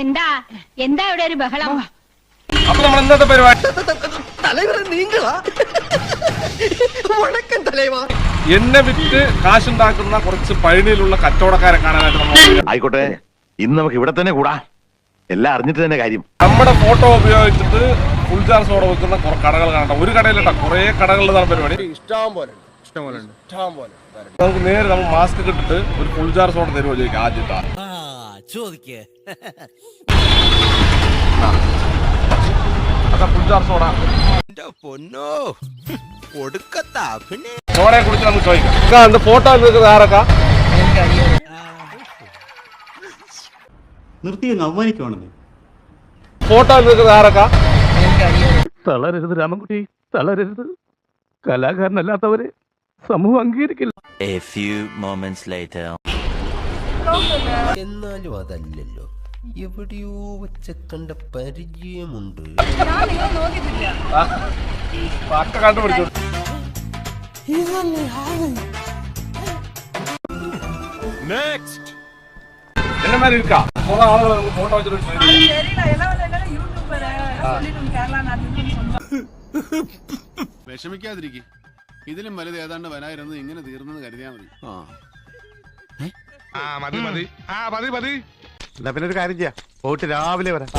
എന്താ എന്താ ഇവിടെ ഒരു ബഹളം അപ്പൊ നമ്മൾ ഇന്നത്തെ പരിപാടി தலைவரை நீங்களா வணக்கம் தலைவா എന്നെ വിറ്റ് കാശുണ്ടാക്കുന്ന കുറച്ച് പഴനിയിലുള്ള കച്ചവടക്കാരെ കാണാനായിട്ട് നമ്മൾ വന്നിരിക്കുകയാണ്. ആയിക്കോട്ടെ ഇന്ന് നമുക്ക് ഇവിടെ തന്നെ കൂടാ എല്ലാം അറിഞ്ഞിട്ട് തന്നെ കാര്യം നമ്മുടെ ഫോട്ടോ ഉപയോഗിച്ചിട്ട് ഫുൾ ചാർജ് സോഡ വെക്കുന്ന കുറെ കടകൾ കാണാം ഒരു കടയിലല്ല കുറെ കടകളിലാണ് പരിപാടി இஷ்டம் போல இஷ்டம் போல இஷ்டம் போல നമുക്ക് നേരെ നമ്മൾ മാസ്ക് ഇട്ടിട്ട് ഒരു ഫുൾ ചാർജ് സോഡ തരുമോ ചോദിക്കാം ആദ്യത്തെ ചോദിക്കേ. പൊന്നോ ഒടുക്കത്താ പിന്നെ സോഡയെ കുറിച്ച് നമുക്ക് ചോദിക്കാം. ഫോട്ടോ നിൽക്കുന്നത് ആരൊക്കെ? നിർത്തി അങ്ങ് അവമാനിക്കുവാണെന്നേ. ഫോട്ടോ നിൽക്കുന്നത് ആരൊക്കെ? തളരരുത് രാമൻകുട്ടി തളരരുത്. കലാകാരനല്ലാത്തവരെ സമൂഹം അംഗീകരിക്കില്ല. A few moments later. എന്നാലും അതല്ലല്ലോ. എവിടെയോ വെച്ച കണ്ട പരിചയമുണ്ട് വിഷമിക്കാതിരിക്കും. ഇതിലും എന്നെ ഏതാണ്ട് വരായിരുന്നു ഇങ്ങനെ ആളുകൾ കരുതിയാൽ മതി. വലുത് ഏതാണ്ട് മതി മതി. ആ മതി മതി. എന്നാ പിന്നെ ഒരു കാര്യം ചെയ്യാം. പോയിട്ട് രാവിലെ വരാം.